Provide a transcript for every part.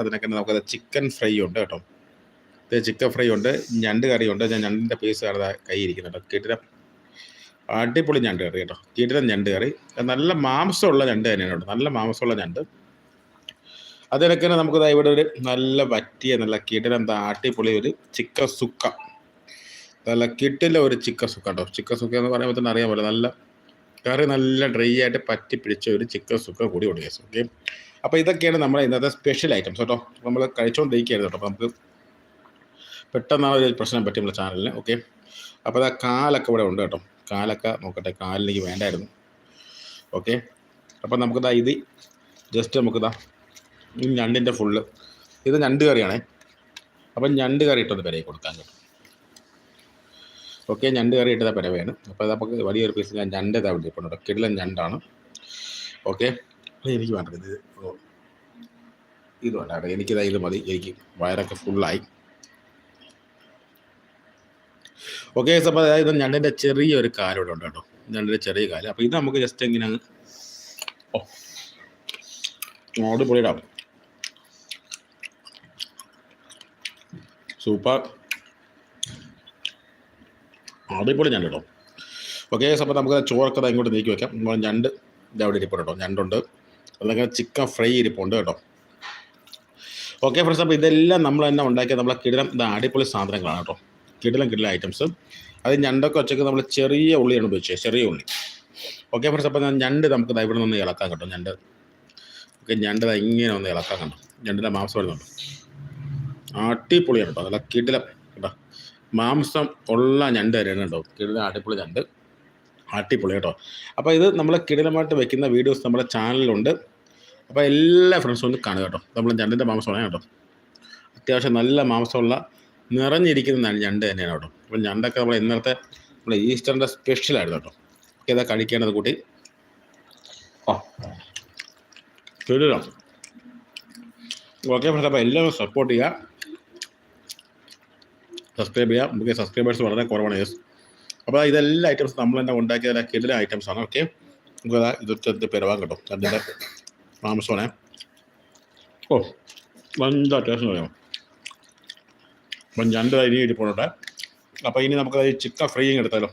അതിനൊക്കെ നമുക്കത് chicken fry ഉണ്ട് കേട്ടോ. ഇത് ചിക്കൻ ഫ്രൈ ഉണ്ട് ഞണ്ട് കറി ഉണ്ട് ഞാൻ ഞണ്ടിന്റെ പീസ് ആണ് കൈ ഇരിക്കുന്നുണ്ട് കിടിലം അടിപൊളി ഞണ്ട് കറി കേട്ടോ. കിടിലം ഞണ്ട് കറി. നല്ല മാംസമുള്ള ഞണ്ട് തന്നെയാണ് കേട്ടോ. നല്ല മാംസമുള്ള ഞണ്ട്. അതിനൊക്കെ തന്നെ നമുക്ക് ഇവിടെ ഒരു നല്ല വറ്റിയ നല്ല എന്താ അടിപൊളി ഒരു ചിക്കൻ സുക്ക. നല്ല കിട്ടില്ല ഒരു ചിക്കൻ സുക്ക കേട്ടോ. ചിക്കൻ സുക്ക എന്ന് പറയുമ്പോൾ തന്നെ അറിയാൻ പറ്റില്ല. നല്ല കറി നല്ല ഡ്രൈ ആയിട്ട് പറ്റി പിടിച്ച ഒരു ചിക്കൻ സുക്ക കൂടി ഉണ്ടാക്കി ഓക്കെ അപ്പോൾ ഇതൊക്കെയാണ് നമ്മുടെ ഇന്നത്തെ സ്പെഷ്യൽ ഐറ്റംസ് കേട്ടോ. നമ്മൾ കഴിച്ചുകൊണ്ടിരിക്കുകയായിരുന്നു കേട്ടോ. അപ്പോൾ നമുക്ക് പെട്ടെന്നാണ് ഒരു പ്രശ്നം പറ്റി നമ്മുടെ ചാനലിന് ഓക്കെ അപ്പോൾ അതാ കാലൊക്കെ ഇവിടെ ഉണ്ട് കേട്ടോ. കാലൊക്കെ നോക്കട്ടെ. കാലിലേക്ക് വേണ്ടായിരുന്നു. ഓക്കെ അപ്പോൾ നമുക്കിതാ ഇത് ജസ്റ്റ് നമുക്കിതാ ഈ ഞണ്ടിന്റെ ഫുള്ള് ഇത് ഞണ്ട് കറിയാണേ. അപ്പം ഞണ്ട് കറി ഇട്ടൊന്ന് പെരയെ കൊടുക്കാൻ കേട്ടോ. ഓക്കെ ഞണ്ട് കറി ഇട്ടതാ പെരവയാണ് അപ്പോൾ നമുക്ക് വലിയൊരു പീസ് ഞാൻ ഞണ്ട് ഇതാ ഇപ്പോൾ കിടിലൻ ഞണ്ടാണ്. ഓക്കെ എനിക്ക് വേണ്ട. ഇത്. ഇത് വേണ്ട കേട്ടോ. എനിക്കിതാ മതി. എനിക്ക് വയറൊക്കെ ഫുള്ളായി ഓക്കെ അപ്പോൾ അതായത് ഞണ്ടിന്റെ ചെറിയൊരു കാലിവിടെ ഉണ്ട്? കേട്ടോ ഞണ്ടിന്റെ ചെറിയ കാൽ. അപ്പോൾ ഇത് നമുക്ക് ജസ്റ്റ് എങ്ങനെ ഓ ഓ അടിപൊളിയിടാം സൂപ്പർ അടിപൊളി ഞണ്ട് കേട്ടോ. ഓക്കെ അപ്പോൾ നമുക്ക് ചോറൊക്കെ ഇങ്ങോട്ട് നീക്കി വെക്കാം. ഞണ്ട് ഇതവിടെ ഇരിപ്പുണ്ട് കേട്ടോ. ഞണ്ടുണ്ട്. അതൊക്കെ ചിക്കൻ ഫ്രൈ ഇരിപ്പുണ്ട് കേട്ടോ. ഓക്കെ ഫ്രണ്ട്സ് അപ്പോൾ ഇതെല്ലാം നമ്മൾ തന്നെ ഉണ്ടാക്കിയ നമ്മളെ കിടിലം ഇത് അടിപൊളി സാധനങ്ങളാണ് കേട്ടോ. കിടിലം കിടിലം ഐറ്റംസ് അത് ഞണ്ടൊക്കെ ഉച്ചയ്ക്ക് നമ്മൾ ചെറിയ ഉള്ളിയാണ് ഉപയോഗിച്ചത് ചെറിയ ഉള്ളി. ഓക്കെ ഫ്രണ്ട്സ് അപ്പോൾ ഞണ്ട് നമുക്ക് ഇവിടെ നിന്ന് ഇളക്കാൻ കേട്ടോ ഞണ്ട്. ഓക്കെ ഞണ്ട് ഇങ്ങനെ ഒന്ന് ഇളക്കാൻ കണ്ടോ? ഞണ്ടിന്റെ മാംസം വരുന്നുണ്ട്. അടിപൊളിയാണ് കേട്ടോ നല്ല കിടിലം. കേട്ടോ മാംസം ഉള്ള ഞണ്ട് തരുന്നുണ്ടോ കിടിലം അടിപൊളി ഞണ്ട്. അടിപൊളി കേട്ടോ. അപ്പോൾ ഇത് നമ്മൾ കിടിലമായിട്ട് വെക്കുന്ന വീഡിയോസ് നമ്മുടെ ചാനലിലുണ്ട് അപ്പോൾ എല്ലാ ഫ്രണ്ട്സും ഒന്ന് കാണുക കേട്ടോ. നമ്മൾ ഞണ്ടിന്റെ മാംസമാണ് കേട്ടോ. അത്യാവശ്യം നല്ല മാംസമുള്ള നിറഞ്ഞിരിക്കുന്ന ഞണ്ട് തന്നെയാണ് കേട്ടോ. അപ്പോൾ ഞണ്ടൊക്കെ നമ്മൾ ഇന്നത്തെ നമ്മുടെ ഈസ്റ്ററിന്റെ സ്പെഷ്യലായിരുന്നു കേട്ടോ. ഓക്കെ ഇതാ കഴിക്കേണ്ടത് കൂട്ടി. ഓ ഓക്കെ ഫ്രണ്ട്സ് അപ്പോൾ എല്ലാവരും സപ്പോർട്ട് ചെയ്യുക. സബ്സ്ക്രൈബ് ചെയ്യുക. നമുക്ക് സബ്സ്ക്രൈബേഴ്സ് വളരെ കുറവാണ്. യെസ് അപ്പോൾ ഇതെല്ലാ ഐറ്റംസ് നമ്മൾ തന്നെ ഉണ്ടാക്കിയ കിടിലെ ഐറ്റംസ് ആണ്. ഓക്കെ നമുക്ക് ഇതൊക്കെ പെരുവാൻ കേട്ടോ. അതിന്റെ ഓ വന്ത ടേസ്റ്റ് പറയാം അപ്പം ഞണ്ട് അരി ഇരിപ്പുണ്ട് അപ്പോൾ ഇനി നമുക്ക് ഈ ചിക്കൻ ഫ്രൈയും എടുത്താലോ?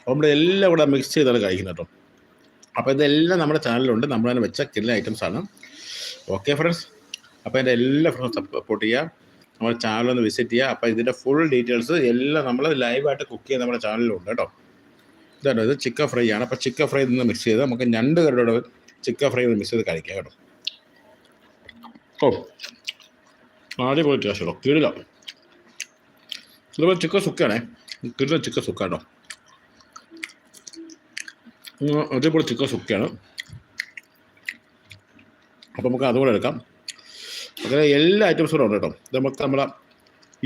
അപ്പോൾ നമ്മുടെ എല്ലാം കൂടെ മിക്സ് ചെയ്താണ് കഴിക്കുന്നത് കേട്ടോ. അപ്പോൾ ഇതെല്ലാം നമ്മുടെ ചാനലിലുണ്ട് നമ്മൾ തന്നെ വെച്ച ഐറ്റംസ് ആണ്. ഓക്കെ ഫ്രണ്ട്സ് അപ്പോൾ എന്റെ എല്ലാ ഫ്രണ്ട്സും സപ്പോർട്ട് ചെയ്യുക നമ്മുടെ ഒന്ന് വിസിറ്റ് ചെയ്യുക അപ്പോൾ ഇതിന്റെ ഫുൾ ഡീറ്റെയിൽസ് എല്ലാം നമ്മൾ ലൈവായിട്ട് കുക്ക് ചെയ്യുന്ന നമ്മുടെ ചാനലിലുണ്ട് കേട്ടോ. ഇതാണ് ഇത് ചിക്കൻ ഫ്രൈ ആണ്. അപ്പോൾ ചിക്കൻ ഫ്രൈ നിന്ന് മിക്സ് ചെയ്ത് നമുക്ക് ഞണ്ട് കറിയുടെ ചിക്കൻ ഫ്രൈ മിക്സ് ചെയ്ത് കഴിക്കാം കേട്ടോ. ഓ ആദ്യം പോയി കേട്ടോ കീഴില ഇതുപോലെ ചിക്കൻ സുക്കാണേ. കീഴിലെ ചിക്കൻ സുക്കാട്ടോ. കേട്ടോ അതേപോലെ ചിക്കൻ സുക്കയാണ് അപ്പോൾ നമുക്ക് അതുപോലെ എടുക്കാം. അങ്ങനെ എല്ലാ ഐറ്റംസും ഉണ്ട് കേട്ടോ. നമുക്ക് നമ്മളെ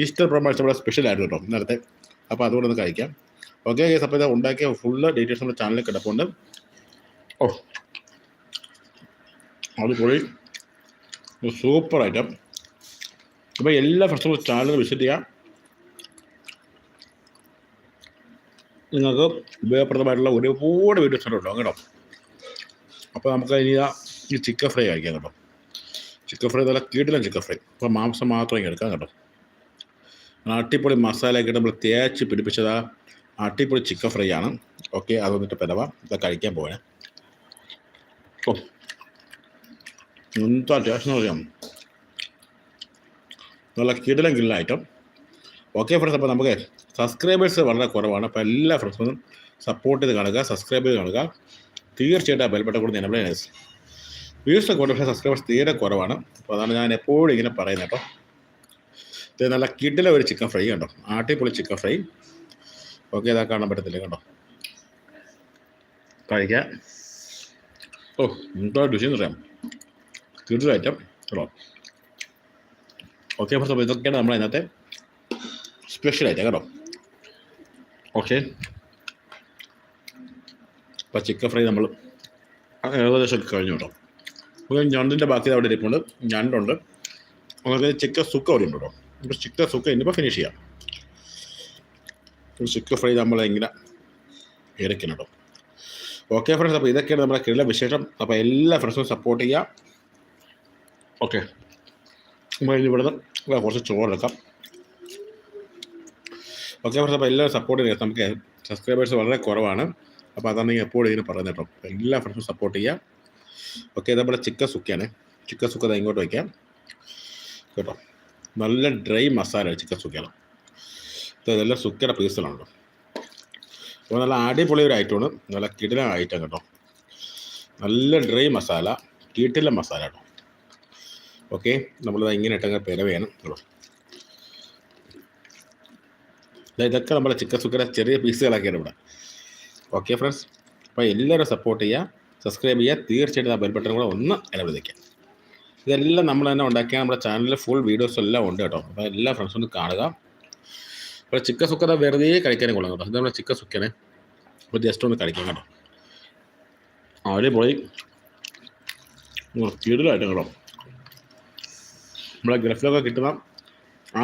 ഈസ്റ്റർ പ്രമാണിച്ച് നമ്മുടെ സ്പെഷ്യൽ ആയിരുന്നു കേട്ടോ ഇന്നലത്തെ. അപ്പോൾ അതുകൊണ്ട് ഒന്ന് കഴിക്കാം. ഓക്കെ ഗേസ് അപ്പോൾ ഇത് ഉണ്ടാക്കിയ ഫുള്ള് ഡീറ്റെയിൽസ് നമ്മുടെ ചാനലിൽ കിടപ്പുണ്ട്. ഓ. അടിപൊളി. സൂപ്പർ ഐറ്റം അപ്പോൾ എല്ലാ ഫ്രണ്ട്സും ചാനൽ വിസിറ്റ് ചെയ്യാം. നിങ്ങൾക്ക് ഉപയോഗപ്രദമായിട്ടുള്ള ഒരുപാട് വീഡിയോസ് ഉണ്ട് കേട്ടോ അപ്പോൾ നമുക്ക് ഇനി ഈ ചിക്കൻ ഫ്രൈ കഴിക്കാം കേട്ടോ. ചിക്കൻ ഫ്രൈ നല്ല കീടിലും ചിക്കൻ ഫ്രൈ അപ്പോൾ മാംസം മാത്രം എടുക്കാം കേട്ടോ. അട്ടിപ്പൊളി മസാലയൊക്കെ നമ്മൾ തേച്ച് പിടിപ്പിച്ചതാ. അട്ടിപ്പൊളി ചിക്കൻ ഫ്രൈ ആണ്. ഓക്കെ അത് വന്നിട്ട് പെരവ. ഇത് കഴിക്കാൻ പോകണേ ഓ. എന്താ ടേസ്റ്റ് എന്ന് പറയാം നല്ല കിടിലം ഐറ്റം ഓക്കെ ഫ്രണ്ട്സ് അപ്പോൾ നമുക്ക് സബ്സ്ക്രൈബേഴ്സ് വളരെ കുറവാണ്. അപ്പോൾ എല്ലാ ഫ്രണ്ട്സും സപ്പോർട്ട് ചെയ്ത് കാണുക സബ്സ്ക്രൈബ് ചെയ്ത് കാണുക. തീർച്ചയായിട്ടും ആ ബെൽബട്ട കൂടി നിലവിലെ വ്യൂസ് കൂടുതൽ സബ്സ്ക്രൈബേഴ്സ് തീരെ കുറവാണ്. അപ്പോൾ അതാണ് ഞാൻ എപ്പോഴും ഇങ്ങനെ പറയുന്നത് കേട്ടോ. ഇത് നല്ല കിഡിലെ ഒരു ചിക്കൻ ഫ്രൈ കണ്ടോ? ആട്ടിപ്പൊളി ചിക്കൻ ഫ്രൈ ഓക്കെ ഇതാ കാണാൻ പറ്റത്തില്ല കണ്ടോ? കഴിക്കാം. ഓ എന്താ ഡിഷെന്ന് പറയാം ഐറ്റം കേട്ടോ ഓക്കെ അപ്പോൾ ഇതൊക്കെയാണ് നമ്മൾ അതിനകത്തെ ഐറ്റം കേട്ടോ ഓക്കെ അപ്പോൾ ചിക്കൻ ഫ്രൈ നമ്മൾ ഏകദേശം കഴിഞ്ഞു കേട്ടോ. ഞണ്ടിന്റെ ബാക്കി അവിടെ ഇരിപ്പുണ്ട്. ഞണ്ടുണ്ട്. നമുക്ക് ചിക്കൻ സുക്ക അവിടെ ഉണ്ട് കേട്ടോ. ഇപ്പോൾ ചിക്കൻ സുക്ക ഇനിയിപ്പോൾ ഫിനിഷ് ചെയ്യാം. ചിക്കൻ ഫ്രൈ നമ്മൾ ഇങ്ങനെ ഇറക്കണം കേട്ടോ. ഓക്കെ ഫ്രണ്ട്സ് അപ്പോൾ ഇതൊക്കെയാണ് നമ്മുടെ കിഴല വിശേഷം. അപ്പോൾ എല്ലാ ഫ്രണ്ട്സും സപ്പോർട്ട് ചെയ്യുക. ഓക്കെ നമ്മൾ ഇനി ഇവിടെ കുറച്ച് ചോറെടുക്കാം ഓക്കെ ഫ്രണ്ട്സ് അപ്പോൾ എല്ലാവരും സപ്പോർട്ട് ചെയ്യുക. നമുക്ക് സബ്സ്ക്രൈബേഴ്സ് വളരെ കുറവാണ്. അപ്പോൾ അതാണ് ഞാൻ എപ്പോഴും ഇതിന് പറയുന്നത് കേട്ടോ. അപ്പോൾ എല്ലാ ഫ്രണ്ട്സും സപ്പോർട്ട് ചെയ്യുക. ഓക്കെ നമ്മുടെ ചിക്കൻ സുക്കയാണ്. ചിക്കൻ സുക്ക ദാ ഇങ്ങോട്ട് വയ്ക്കാം കേട്ടോ? നല്ല ഡ്രൈ മസാല ചിക്കൻ സുക്കയാണ്. ഇതെല്ലാം സുക്കയുടെ കേട്ടോ അപ്പോൾ നല്ല അടിപൊളി ഒരു ഐറ്റമാണ്. നല്ല കിടില ഐറ്റം കേട്ടോ. നല്ല ഡ്രൈ മസാല കീട്ടിലെ മസാല കേട്ടോ. ഓക്കെ നമ്മളിത് ഇങ്ങനെ ഇട്ടങ്ങ് വേണം കേട്ടോ. ഇതൊക്കെ നമ്മുടെ ചിക്കൻ സുക്കയുടെ ചെറിയ പീസുകളൊക്കെയാണ് ഇവിടെ. Okay friends. അപ്പോൾ എല്ലാവരും സപ്പോർട്ട് ചെയ്യുക. സബ്സ്ക്രൈബ് ചെയ്യുക തീർച്ചയായിട്ടും ആ ബെൽ ബട്ടൺ കൂടെ ഒന്ന് ഇടപെടിക്കുക ഇതെല്ലാം നമ്മൾ തന്നെ ഉണ്ടാക്കിയ നമ്മുടെ ചാനലിലെ ഫുൾ വീഡിയോസ് എല്ലാം ഉണ്ട് കേട്ടോ. അപ്പോൾ എല്ലാ ഫ്രണ്ട്സും ഒന്ന് കാണുക. അപ്പോൾ ചിക്കൻ സുക്കത വെറുതെ കഴിക്കാനും കൊള്ളാം കേട്ടോ. ഇത് നമ്മുടെ ചിക്കൻ സുക്കനെ. ഒരു ജസ്റ്റ് ഒന്ന് കഴിക്കാം കേട്ടോ. അടിപൊളി. കിടിലായിട്ട് കേട്ടോ. നമ്മളെ ഗൾഫിലൊക്കെ കിട്ടുന്ന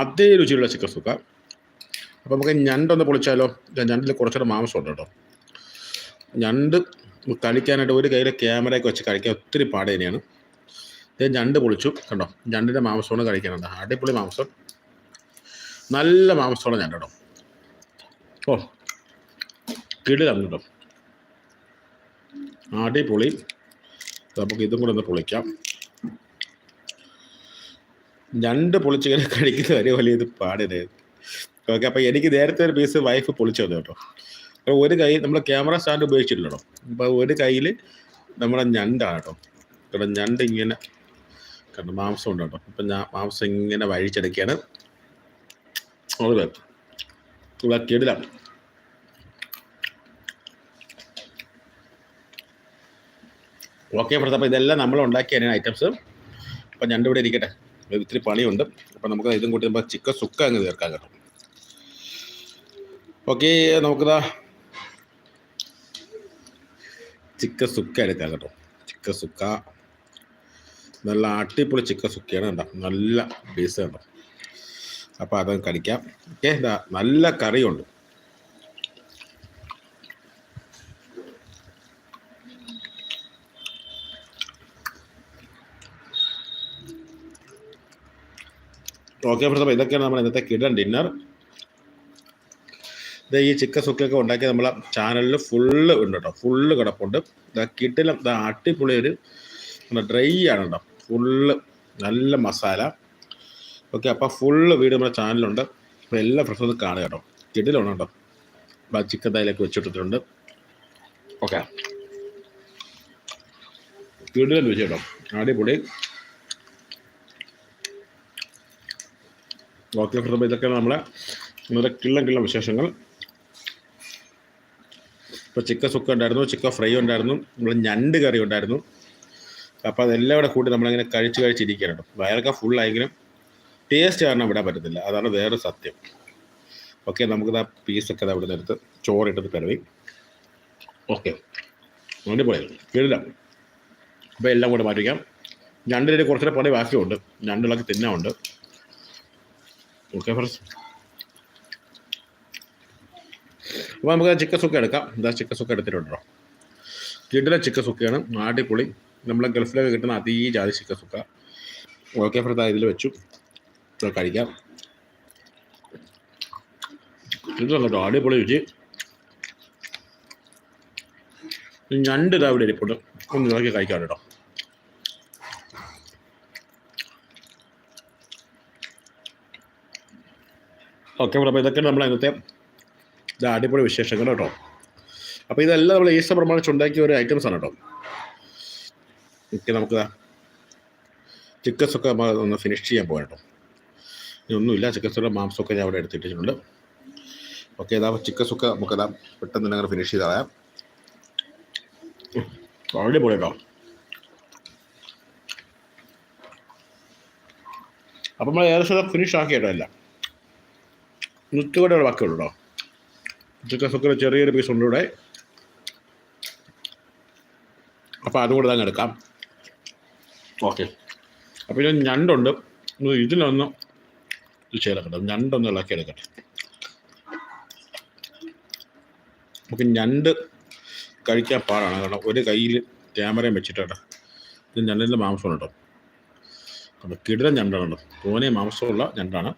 അതേ രുചിയുള്ള ചിക്കൻ സുക്ക. അപ്പോൾ നമുക്ക് ഞണ്ടൊന്ന് പൊളിച്ചാലോ? ഞണ്ടിൽ കുറച്ചുകൂടെ മാംസമുണ്ട് കേട്ടോ. ഞണ്ട് കഴിക്കാനായിട്ട് ഒരു കയ്യിൽ ക്യാമറയൊക്കെ വെച്ച് കളിക്കാൻ ഒത്തിരി പാട് തന്നെയാണ്. ഇദ്ദേഹം ഞണ്ട് പൊളിച്ചു. കണ്ടോ? ഞണ്ടിന്റെ മാംസമാണ് കഴിക്കാനുണ്ട് അടിപൊളി മാംസം. നല്ല മാംസമാണ് ഞണ്ട് കേട്ടോ. ഓ കിടിലാണ് കേട്ടോ. അടിപൊളി. നമുക്ക് ഇതും കൂടെ ഒന്ന് പൊളിക്കാം. ഞണ്ട് പൊളിച്ചിങ്ങനെ കഴിക്കുന്ന ഒരു വലിയ ഇത് പാടില്ല. ഓക്കെ അപ്പോൾ എനിക്ക് നേരത്തെ ഒരു പീസ് വൈഫ് പൊളിച്ചു തന്നു കേട്ടോ. അപ്പോൾ ഒരു കൈ നമ്മൾ ക്യാമറ സ്റ്റാൻഡ് ഉപയോഗിച്ചിട്ടില്ലല്ലോ അപ്പോൾ ഒരു കയ്യിൽ നമ്മുടെ ഞണ്ടാണ് കേട്ടോ കേട്ടോ ഞണ്ട് ഇങ്ങനെ കണ്ട മാംസം ഉണ്ട് കേട്ടോ അപ്പം ഞാൻ മാംസം ഇങ്ങനെ വഴിച്ചെടുക്കുകയാണ്. അത് ഇവിടെ കിടിലാണ് ഓക്കെ ഫ്രണ്ട്സ് അപ്പോൾ ഇതെല്ലാം നമ്മൾ ഉണ്ടാക്കിയാണ് ഐറ്റംസ് അപ്പം ഞണ്ട് ഇവിടെ ഇരിക്കട്ടെ. ഇത് ഇത്തിരി പണിയുണ്ട്. അപ്പം നമുക്ക് ഇതും കൂട്ടി നമുക്ക് ചിക്കൻ സുക്ക അങ്ങ് തീർക്കാം കേട്ടോ. ഓക്കെ നമുക്കിതാ ചിക്കൻ സുക്ക എടുക്കാം കേട്ടോ. ചിക്കൻ സുക്ക നല്ല അടിപൊളി ചിക്കൻ സുക്കയാണ് കേട്ടോ. നല്ല പീസ് കേട്ടോ. അപ്പോൾ അതങ്ങ് കടിക്കാം. ഓക്കെ എന്താ നല്ല കറിയുണ്ട്. ഓക്കെ ഫ്രണ്ട്സ് അപ്പോൾ ഇതൊക്കെയാണ് നമ്മൾ ഇന്നത്തെ കിടൻ ഡിന്നർ. ഇത് ഈ ചിക്കൻ സുക്കൊക്കെ ഉണ്ടാക്കി നമ്മളെ ചാനലിൽ ഫുള്ള് ഉണ്ട് കേട്ടോ ഫുള്ള് കിടപ്പുണ്ട്. ഇതാ അടിപൊളി ഒരു ഡ്രൈ ആണ് കേട്ടോ ഫുള്ള് നല്ല മസാല. ഓക്കെ അപ്പോൾ ഫുള്ള് വീട് നമ്മുടെ ചാനലുണ്ട് അപ്പോൾ എല്ലാ ഒന്ന് കാണുക കേട്ടോ കിടിലാണ് കേട്ടോ അപ്പോൾ ചിക്കൻ തൈലൊക്കെ വെച്ചിട്ടിട്ടുണ്ട്. ഓക്കെ. കിട്ടിലും വെച്ച് കേട്ടോ അടിപൊളി. ഓക്കെ ഇതൊക്കെയാണ് നമ്മളെ ഇന്നത്തെ കിള്ളം കിള്ളം വിശേഷങ്ങൾ. ഇപ്പോൾ ചിക്കൻ സുക്ക ഉണ്ടായിരുന്നു ചിക്കൻ ഫ്രൈ ഉണ്ടായിരുന്നു നമ്മൾ ഞണ്ട് കറി ഉണ്ടായിരുന്നു. അപ്പോൾ അതെല്ലാം കൂടെ കൂടി നമ്മളിങ്ങനെ കഴിച്ച് കഴിച്ചിരിക്കുകയാണ് വയറൊക്കെ ഫുള്ളായെങ്കിലും ടേസ്റ്റ് കാരണം വിടാൻ പറ്റത്തില്ല. അതാണ് വേറെ സത്യം. ഓക്കെ നമുക്കിത് ആ പീസൊക്കെ അവിടെ നിന്ന് എടുത്ത് ചോറിട്ടത് പിറവി ഓക്കെ അങ്ങനെ പോയത് കേടില്ല അപ്പോൾ എല്ലാം കൂടെ മാറ്റിക്കാം ഞണ്ടിന്റെ കുറച്ചുകൂടെ പണി ബാക്കിയുണ്ട്. ഞണ്ടുകളൊക്കെ തിന്നാറുണ്ട് ഓക്കെ ഫ്രണ്ട്സ് അപ്പോൾ നമുക്ക് ചിക്കൻ സുക്ക എടുക്കാം. എന്താ ചിക്കൻ സുക്ക എടുത്തിട്ടുണ്ടോ കിട്ടുന്ന ചിക്കൻ സുക്കയാണ്. അടിപൊളി. നമ്മളെ ഗൾഫിലൊക്കെ കിട്ടുന്ന അതീ ജാതി ചിക്കൻ സുക്ക. ഓക്കെ ഫ്രണ്ട്സ് ഇതിൽ വെച്ചു. കഴിക്കാം. ഇത് കേട്ടോ അടിപൊളി രുചി. ഞണ്ട് ഇതാ ഇവിടെ ഇരിപ്പുണ്ട്. ഒന്ന് നോക്കി കഴിക്കാം കേട്ടോ. ഓക്കെ അപ്പോൾ ഇതൊക്കെ നമ്മളെ ഇന്നത്തെ ഇത് അടിപൊളി വിശേഷങ്ങൾ കേട്ടോ. അപ്പോൾ ഇതെല്ലാം നമ്മൾ ഈസ്റ്റർ പ്രമാണിച്ച് ഉണ്ടാക്കിയ ഒരു ഐറ്റംസ് ആണ് കേട്ടോ. ഓക്കെ നമുക്ക് ചിക്കൻസ് ഒക്കെ ഒന്ന് ഫിനിഷ് ചെയ്യാൻ പോകാം കേട്ടോ. ഇതൊന്നുമില്ല ചിക്കൻസൊക്കെ മാംസമൊക്കെ ഞാൻ അവിടെ എടുത്തിട്ടുണ്ട് ഓക്കെ ഇതാ ചിക്കൻസ് ഒക്കെ നമുക്കതാ പെട്ടെന്ന് തന്നെ അങ്ങനെ ഫിനിഷ് ചെയ്ത് കളയാം അടിപൊളി കേട്ടോ. അപ്പം നമ്മൾ ഏകദേശം ഫിനിഷ് ആക്കിയിട്ടോ എല്ലാം. നൂറ്റുകൂടെ ബാക്കിയുള്ളൂ കേട്ടോ. ചിക്കൻ സുക്കറ് ചെറിയൊരു പീസ് ഉണ്ട് ഇവിടെ അപ്പോൾ അതും കൂടെ തന്നെ എടുക്കാം. ഓക്കെ. അപ്പോൾ ഞാൻ ഞണ്ടുണ്ട്. ഇതിലൊന്ന് ഇത് ചെയ്തെടുക്കട്ടെ ഞണ്ടൊന്ന് ഇളക്കി എടുക്കട്ടെ. നമുക്ക് ഞണ്ട് കഴിക്കാൻ പാടാണ്. കാരണം ഒരു കയ്യിൽ ക്യാമറയും വെച്ചിട്ടാണ്. ഇത് ഞണ്ടിന്റെ മാംസം കേട്ടോ. അത് കിടിലൻ ഞണ്ടാണ് തോനെ മാംസമുള്ള ഞണ്ടാണ്.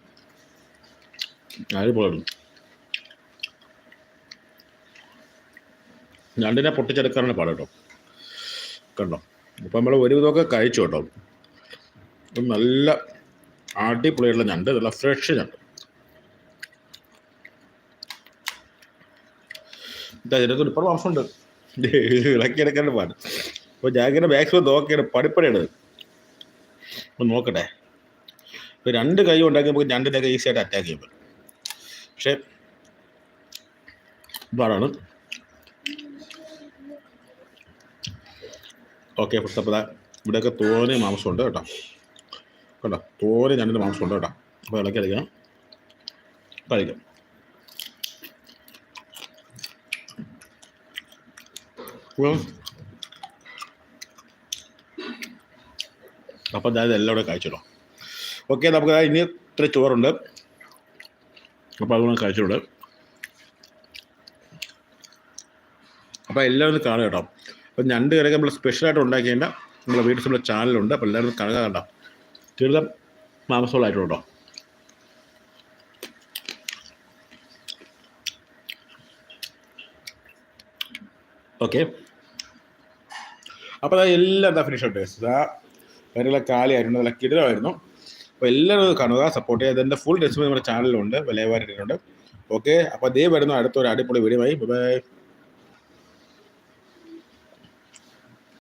അടിപൊളിയാണ് ഞണ്ടിനെ പൊട്ടിച്ചെടുക്കാനാണ് പാട് കേട്ടോ. കണ്ടോ? ഇപ്പം നമ്മൾ ഒരു വിധമൊക്കെ കഴിച്ചു കേട്ടോ. നല്ല അടിപൊളിയുള്ള ഞണ്ട് നല്ല ഫ്രഷ് ഞണ്ട്. ഇതാ ഇതിനകത്ത് ഇപ്പം മാംസമുണ്ട് ഇളക്കിയെടുക്കേണ്ട പാട്. അപ്പോൾ ജാക്കിന്റെ മാക്സിമം നോക്കിയാണ് പടിപ്പടിയാണ്. അപ്പം നോക്കട്ടെ. ഇപ്പോൾ രണ്ട് കൈ ഉണ്ടാക്കി നമുക്ക് രണ്ടിനൊക്കെ ഈസിയായിട്ട് അറ്റാക്ക് ചെയ്യാൻ പക്ഷേ പാടാണ് ഓക്കെ ദാ ഇവിടെയൊക്കെ തോനെ മാംസമുണ്ട് കേട്ടോ. കേട്ടോ തോനെ ഞണ്ടിന്റെ മാംസമുണ്ട് കേട്ടോ. അപ്പോൾ ഇളക്കി അടിക്കാം കഴിക്കാം. അപ്പം ഞാൻ ഇതെല്ലാം കൂടെ കഴിച്ചിടോ ഓക്കെ നമുക്ക് ഇനി ഇത്ര ചോറുണ്ട്. അപ്പോൾ അതുകൊണ്ട് കഴിച്ചിട്ടുണ്ട് അപ്പോൾ എല്ലാവരും കാണുക കേട്ടോ. അപ്പോൾ ഞണ്ട് കറിയൊക്കെ നമ്മൾ സ്പെഷ്യലായിട്ട് ഉണ്ടാക്കിയതിന്റെ നമ്മുടെ വീട്ടിൽ നമ്മുടെ ചാനലുണ്ട് അപ്പോൾ എല്ലാവരും കാണുക കണ്ടോ. ചെറുതം മാമസോളായിട്ടുണ്ടോ ഓക്കെ അപ്പോൾ അതായത് എല്ലാം എന്താ ഫിനിഷ് ടേസ്റ്റ് ആ വരെയുള്ള കാലിയായിരുന്നു നല്ല കിടിലമായിരുന്നു. അപ്പോൾ എല്ലാവരും കാണുക സപ്പോർട്ട് ചെയ്യുക. അതിന്റെ ഫുൾ റെസിപ്പി നമ്മുടെ ചാനലിലുണ്ട്. വിലവാരിട്ടുണ്ട് ഓക്കെ അപ്പോൾ അതേ വരുന്ന അടുത്തൊരു അടിപൊളി വീഡിയോ ആയി. ബൈ